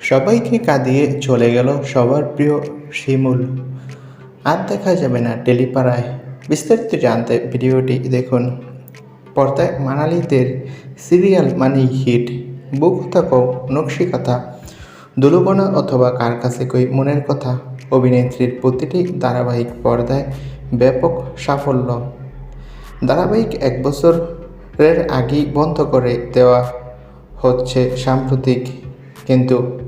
সবাইকে কাঁদিয়ে চলে গেল সবার প্রিয় শিমুল। আর দেখা যাবে না টেলিপাড়ায়। বিস্তারিত জানতে ভিডিওটি দেখুন। পর্দায় মানালিদের সিরিয়াল মানি হিট, বুক থাকো, নকশি কথা দুলুবনা অথবা কার কাছে কই মনের কথা, অভিনেত্রীর প্রতিটি ধারাবাহিক পর্দায় ব্যাপক সাফল্য। ধারাবাহিক এক বছরের আগেই বন্ধ করে দেওয়া হচ্ছে সাম্প্রতিক কিন্তু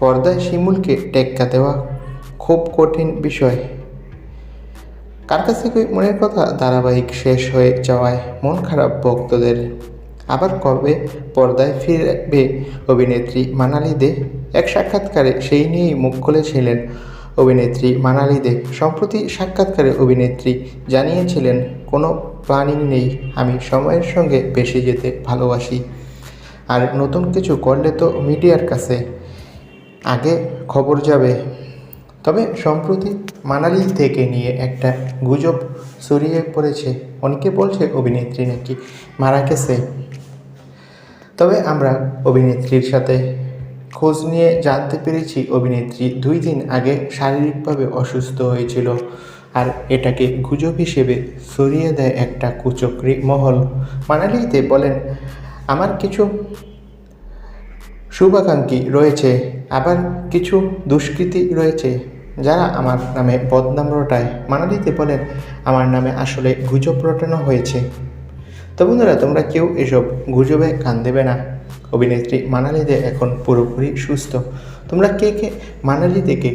পর্দায় শিমুলকে টেক্কা দেওয়া খুব কঠিন বিষয়। কার কাছে মনের কথা ধারাবাহিক শেষ হয়ে যাওয়ায় মন খারাপ ভক্তদের? আবার কবে পর্দায় ফিরবে অভিনেত্রী মানালি দে? এক সাক্ষাৎকারে সেই নিয়েই মুখ খুলেছিলেন অভিনেত্রী মানালি দে। সম্প্রতি সাক্ষাৎকারে অভিনেত্রী জানিয়েছিলেন, কোনো প্ল্যানিং নেই, আমি সময়ের সঙ্গে বেশি যেতে ভালোবাসি। আর নতুন কিছু করলে তো মিডিয়ার কাছে আগে খবর যাবে। তবে সম্প্রতি মানালি থেকে নিয়ে একটা গুজব ছড়িয়ে পড়েছে। অনেকে বলছে অভিনেত্রী নাকি মারা গেছে। তবে আমরা অভিনেত্রীর সাথে খোঁজ নিয়ে জানতে পেরেছি, অভিনেত্রী দুই দিন আগে শারীরিকভাবে অসুস্থ হয়েছিল আর এটাকে গুজব হিসেবে সরিয়ে দেয় একটা কুচক্রি মহল। মানালিতে বলেন আমার কিছু শুভাকাঙ্ক্ষী রয়েছে, আবার কিছু দুষ্কৃতী রয়েছে, যারা আমার নামে বদনাম রটায় মানালিতে বলেন, আমার নামে আসলে গুজব রটানো হয়েছে। তো বন্ধুরা, তোমরা কেউ এসব গুজবে কান দেবে না। অভিনেত্রী মানালি দে এখন পুরোপুরি সুস্থ। তোমরা কে কে মানালি দেখে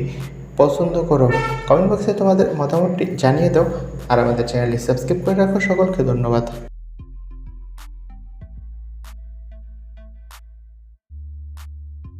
পছন্দ করো কমেন্ট বক্সে তোমাদের মতামতটি জানিয়ে দাও, আর আমাদের চ্যানেলটি সাবস্ক্রাইব করে রাখো। সকলকে ধন্যবাদ।